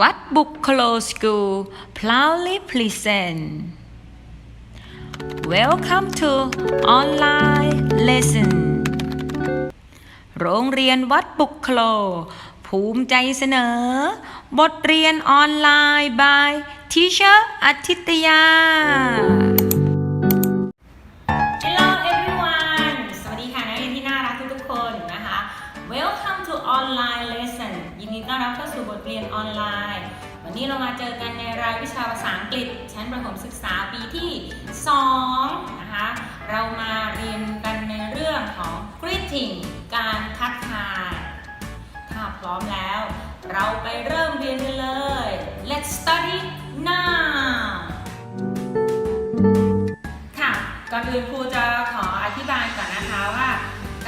วัดบุคโลสกูล proudly present Welcome to online lesson โรงเรียนวัดบุคโล ภูมิใจเสนอ บทเรียนออนไลน์ by Teacher อาทิตยา Hello everyone สวัสดีค่ะนักเรียนที่น่ารักทุกๆคนนะคะ Welcome to online lesson ยินดีต้อนรับเข้าสู่บทเรียนออนไลน์ วันนี้เรามาเจอกันในรายวิชาภาษาอังกฤษ ชั้นประถมศึกษาปีที่ 2 นะคะ เรามาเรียนกันในเรื่องของ greeting การทักทายถ้าพร้อมแล้ว เราไปเริ่มเรียนกันเลย Let's study now ค่ะ ก่อนอื่นครูจะขออธิบายก่อนนะคะว่า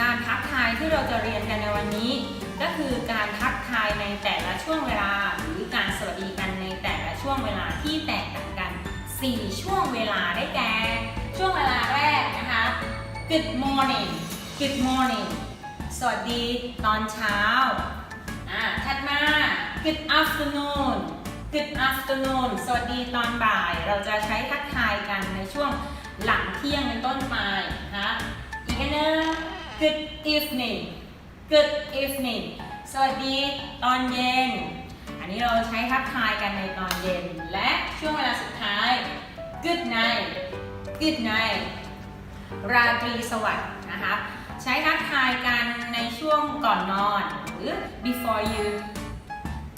การทักทายที่เราจะเรียนกันในวันนี้ ก็คือการทักทายในแต่ละช่วงเวลา ช่วงเวลาที่แตกต่างกัน 4 ช่วงเวลาได้แก่ ช่วงเวลาแรกนะคะ Good morning Good morning สวัสดีตอนเช้าอ่าถัดมา Good afternoon Good afternoon สวัสดีตอนบ่าย เราจะใช้ทักทายกันในช่วงหลังเที่ยงเป็นต้นไปนะอีกนหนึง Good evening Good evening สวัสดีตอนเย็น อันนี้เราใช้ทักทายกันในตอนเย็น และช่วงเวลาสุดท้าย Good night Good night ราตรีสวัสดิ์นะคะใช้ทักทายกันในช่วงก่อนนอนหรือ before you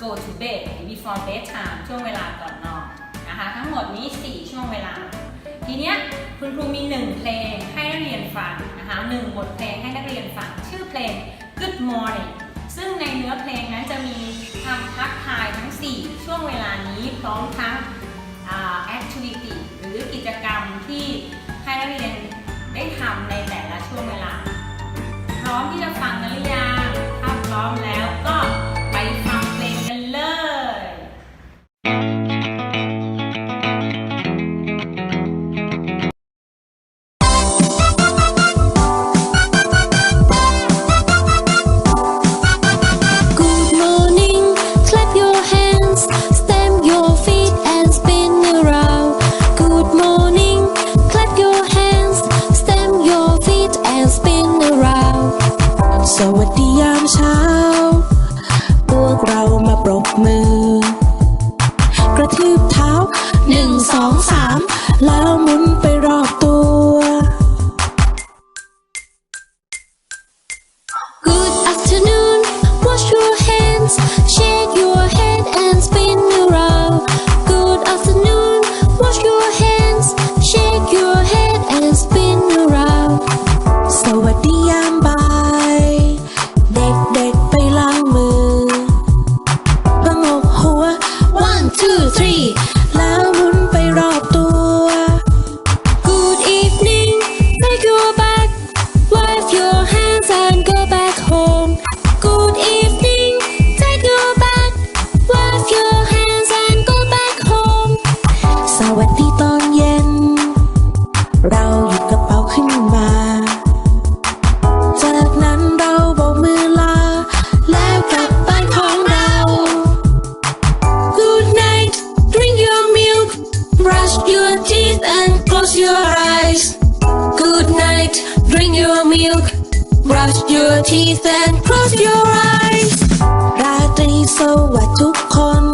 go to bed หรือ before bedtime ช่วงเวลาก่อนนอนนะคะทั้งหมดนี้ 4 ช่วงเวลา ทีเนี้ยคุณครูมี 1 เพลงให้นักเรียนฟังนะคะหนึ่งบทเพลงให้นักเรียนฟัง ชื่อเพลง Good Morning ซึ่งในเนื้อเพลงนั้นจะมีคำทักทายทั้ง 4 ช่วงเวลานี้พร้อมทั้งอ่า activity หรือกิจกรรมที่ให้นักเรียนได้ทำในแต่ละช่วงเวลา พร้อมที่จะฟังกันหรือยัง สวัสดียามเช้า close your eyes. Good night, drink your milk, brush your teeth and close your eyes. ราตรีสวัสดิ์ทุกคน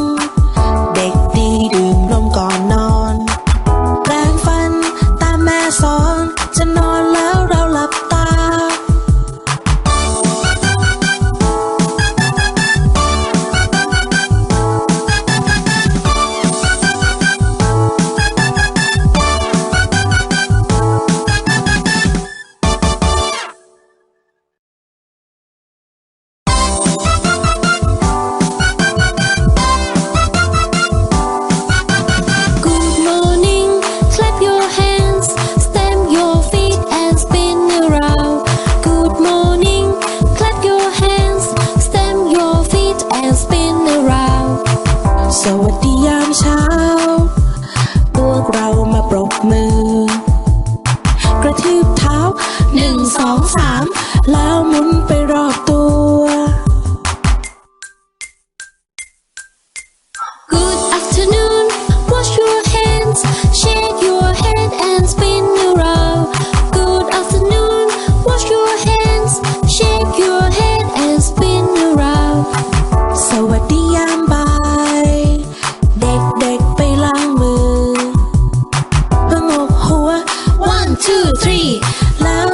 แล้วหมุนไปรอบตัว Good afternoon. Wash your hands. Shake your head and spin around. Good afternoon. Wash your hands. Shake your head and spin around. สวัสดียามบ่ายเด็กๆไปล้างมือระงกหัว ah. one two three. แล้ว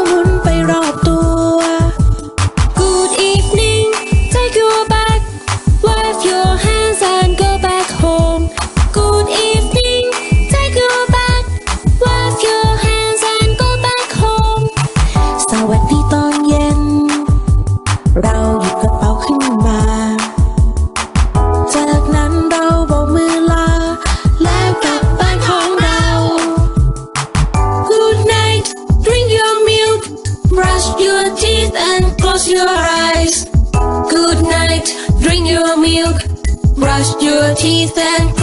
teeth and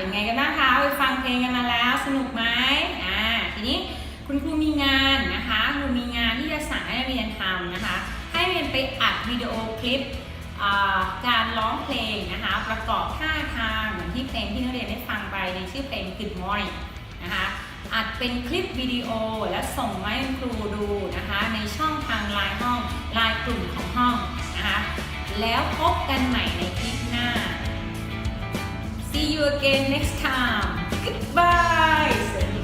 เป็นไงกันบ้างคะไปฟังเพลงกันมาแล้วสนุกไหมอ่าทีนี้คุณครูมีงานนะคะครูมีงานที่จะสั่งให้นักเรียนทำนะคะ ให้เรียนไปอัดวิดีโอคลิปการร้องเพลงนะคะประกอบท่าทางเหมือนที่เพลงที่นักเรียนได้ฟังไปในชื่อเพลง Good Morning นะคะอัดเป็นคลิปวิดีโอและส่งมาให้ครูดูนะคะในช่องทางไลน์ห้องไลน์กลุ่มของห้องนะคะแล้วพบกันใหม่ในคลิปหน้า See you again next time. Goodbye.